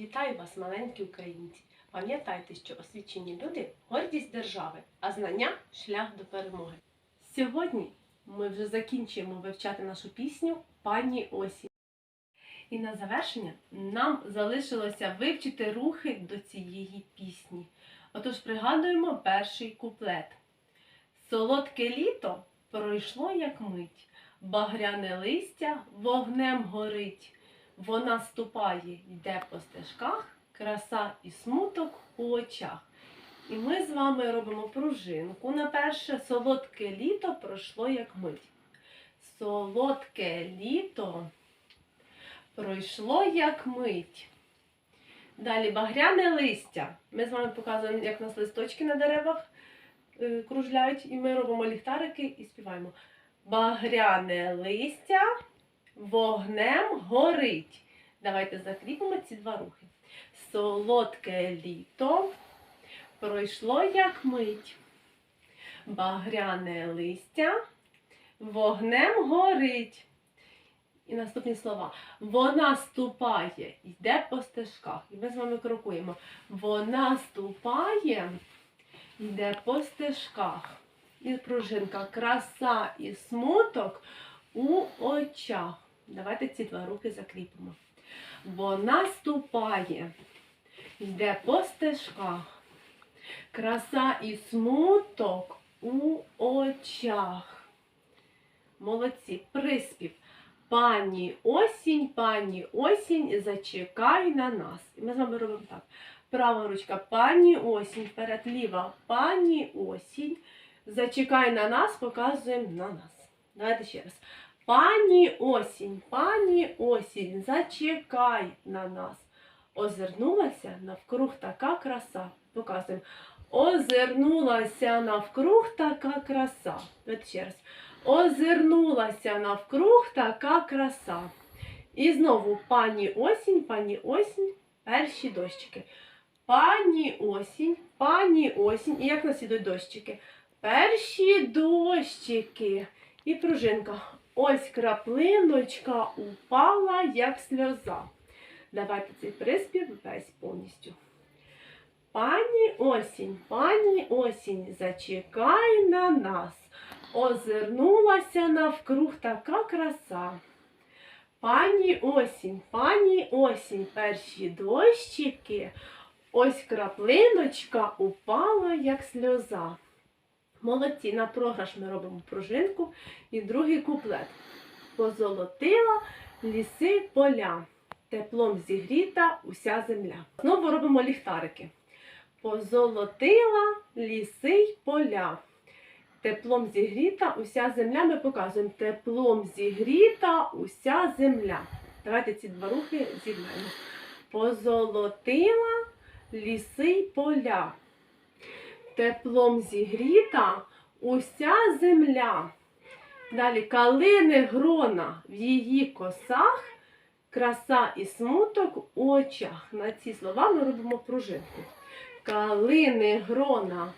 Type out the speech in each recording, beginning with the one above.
Вітаю вас, маленькі українці! Пам'ятайте, що освічені люди гордість держави, а знання шлях до перемоги. Сьогодні ми вже закінчуємо вивчати нашу пісню Пані Осінь. І на завершення нам залишилося вивчити рухи до цієї пісні. Отож пригадуємо перший куплет. Солодке літо пройшло як мить, багряне листя вогнем горить. Вона ступає, йде по стежках, краса і смуток у очах. І ми з вами робимо пружинку. На перше солодке літо пройшло як мить. Солодке літо пройшло як мить. Далі багряне листя. Ми з вами показуємо, як у нас листочки на деревах е, кружляють, і ми робимо ліхтарики і співаємо. Багряне листя вогнем горить. Давайте закріпимо ці два рухи. Солодке літо пройшло як мить. Багряне листя вогнем горить. І наступні слова. Вона ступає, йде по стежках. І ми з вами крокуємо. Вона ступає, йде по стежках. І пружинка, краса і смуток у очах. Давайте ці два руки закріпимо. Вона ступає, йде по стежках. Краса і смуток у очах. Молодці, приспів. Пані осінь, пані осінь, зачекай на нас. І ми з вами робимо так. Права ручка, пані осінь, вперед ліва, пані осінь. Зачекай на нас, показуємо на нас. Давайте ще раз. Пані осінь, пані осінь, зачекай на нас. Озирнулася навкруг така краса. Показуємо. Озирнулася навкруг така краса. Давайте ще раз. Озирнулася навкруг така краса. І знову пані осінь, пані осінь, перші дощики. Пані осінь, пані осінь. І як нас ідуть дощики? Перші дощики. І пружинка. Ось краплиночка упала, як сльоза. Давайте цей приспів весь повністю. Пані осінь, пані осінь, зачекай на нас. Озирнулася навкруг така краса. Пані осінь, пані осінь, перші дощики. Ось краплиночка упала, як сльоза. Молодці, на програш ми робимо пружинку і другий куплет. Позолотила ліси поля, теплом зігріта уся земля. Знову робимо ліхтарики. Позолотила ліси й поля. Теплом зігріта уся земля. Ми показуємо теплом зігріта уся земля. Давайте ці два рухи зігнаємо. Позолотила ліси й поля. Теплом зігріта уся земля. Далі калини грона в її косах, краса і смуток у очах. На ці слова ми робимо пружинку. Калини грона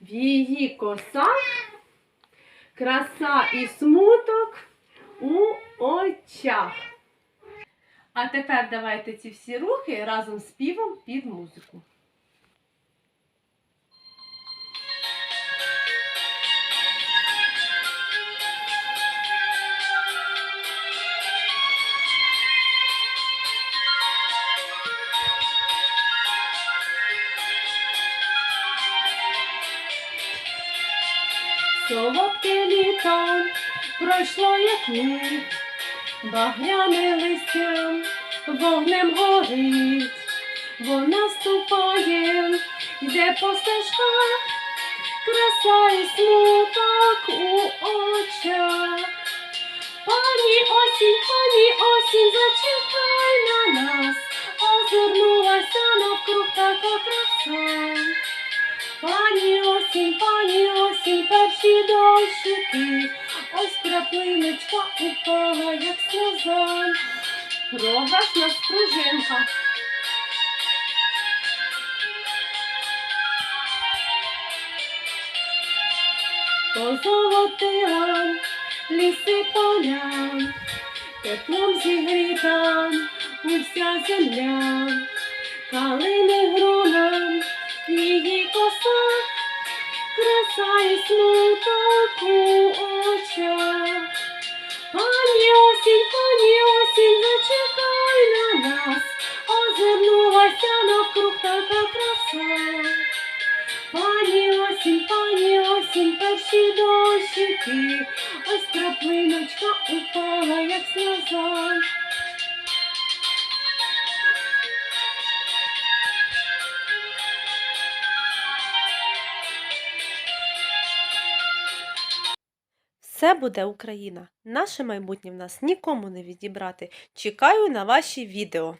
в її косах, краса і смуток у очах. А тепер давайте ці всі рухи разом з співом під музику. Солодке літо пройшло як мить, багряне листя вогнем горить, вона ступає, йде по стежках, краса і смуток у очах. Пані осінь, пані осінь, зачекай на нас, озирнулася навкруг така краса. Пані осінь, пані осінь, перші дощики, ось краплиночка упала, як сльоза. Програш нас пружинка. Позолотила ліси поля, теплом зігріта уся земля. калини грона, нас, озирнулася навкруг така краса. Пані осінь, пані осінь, перші дощики, ось краплиночка упала, як сльоза. Все буде Україна. Наше майбутнє в нас нікому не відібрати. Чекаю на ваші відео.